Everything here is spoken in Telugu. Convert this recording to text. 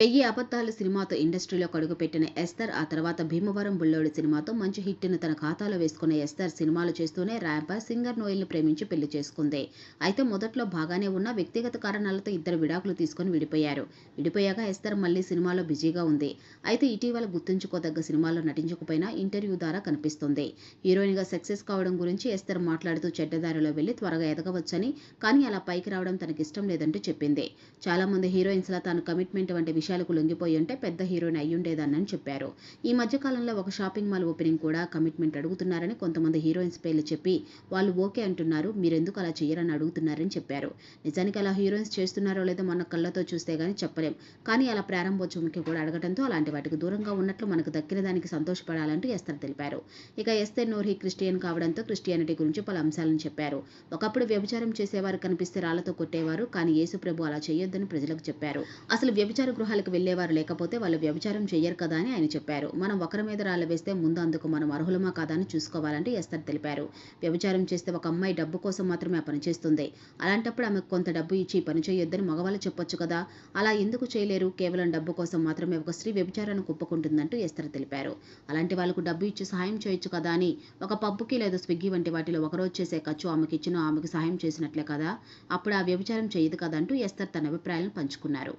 పెయ్యి అబద్ధాలు సినిమాతో ఇండస్ట్రీలో అడుగుపెట్టిన ఎస్తర్ ఆ తర్వాత భీమవరం బుల్లోడు సినిమాతో మంచి హిట్ను తన ఖాతాలో వేసుకున్న ఎస్తర్ సినిమాలు చేస్తూనే ర్యాంపర్ సింగర్ నోయల్ని ప్రేమించి పెళ్ళి చేసుకుంది. అయితే మొదట్లో బాగానే ఉన్న వ్యక్తిగత కారణాలతో ఇద్దరు విడాకులు తీసుకొని విడిపోయారు. విడిపోయాక ఎస్తర్ మళ్ళీ సినిమాలో బిజీగా ఉంది. అయితే ఇటీవల గుర్తుంచుకోదగ్గ సినిమాలో నటించకపోయినా ఇంటర్వ్యూ ద్వారా కనిపిస్తుంది. హీరోయిన్గా సక్సెస్ కావడం గురించి ఎస్తర్ మాట్లాడుతూ చెడ్డదారిలో వెళ్ళి త్వరగా ఎదగవచ్చని కానీ అలా పైకి రావడం తనకిష్టం లేదంటూ చెప్పింది. చాలా మంది హీరోయిన్స్లా తాను కమిట్మెంట్ వంటి విషయాలకు లొంగిపోయి ఉంటే పెద్ద హీరోయిన్ అయ్యుండేదాన్నని చెప్పారు. ఈ మధ్యకాలంలో ఒక షాపింగ్ మాల్ ఓపెనింగ్ కూడా కమిట్మెంట్ అడుగుతున్నారని కొంతమంది హీరోయిన్స్ పేర్లు చెప్పి వాళ్ళు ఓకే అంటున్నారు మీరెందుకు అలా చేయరని అడుగుతున్నారని చెప్పారు. నిజానికి అలా హీరోయిన్స్ చేస్తున్నారో లేదో మన కళ్ళతో చూస్తే కానీ చెప్పలేం. కానీ అలా ప్రారంభోత్సవంకి కూడా అడగడంతో అలాంటి వాటికి దూరంగా ఉన్నట్లు మనకు దక్కిన దానికి సంతోషపడాలంటూ ఎస్తర్ తెలిపారు. ఇక ఎస్తర్ నోర్హి క్రిస్టియన్ కావడంతో క్రిస్టియానిటీ గురించి పలు అంశాలను చెప్పారు. ఒకప్పుడు వ్యభిచారం చేసేవారు కనిపిస్తే రాళ్ళతో కొట్టేవారు కానీ యేసు ప్రభు అలా చేయొద్దని ప్రజలకు చెప్పారు. అసలు వ్యభిచార వివాహాలకు వెళ్ళేవారు లేకపోతే వాళ్ళు వ్యభిచారం చెయ్యరు కదా అని ఆయన చెప్పారు. మనం ఒకరి మీద రాళ్ళు వేస్తే ముందు అందుకు మనం అర్హులమా కాదా అని చూసుకోవాలంటే ఎస్తర్ తెలిపారు. వ్యభిచారం చేస్తే ఒక అమ్మాయి డబ్బు కోసం మాత్రమే ఆ పని చేస్తుంది. అలాంటప్పుడు ఆమెకు కొంత డబ్బు ఇచ్చి పని చేయొద్దని మగవాళ్ళు చెప్పొచ్చు కదా. అలా ఎందుకు చేయలేరు? కేవలం డబ్బు కోసం మాత్రమే ఒక స్త్రీ వ్యభిచారాన్ని ఒప్పుకుంటుందంటూ ఎస్తర్ తెలిపారు. అలాంటి వాళ్ళకు డబ్బు ఇచ్చి సహాయం చేయొచ్చు కదా అని ఒక పబ్బుకి లేదా స్విగ్గీ వంటి వాటిలో ఒకరోజు చేసే ఖర్చు ఆమెకి ఇచ్చిన ఆమెకు సహాయం చేసినట్లే కదా. అప్పుడు ఆ వ్యభిచారం చేయదు కదా అంటూ ఎస్తర్ తన అభిప్రాయాలను పంచుకున్నారు.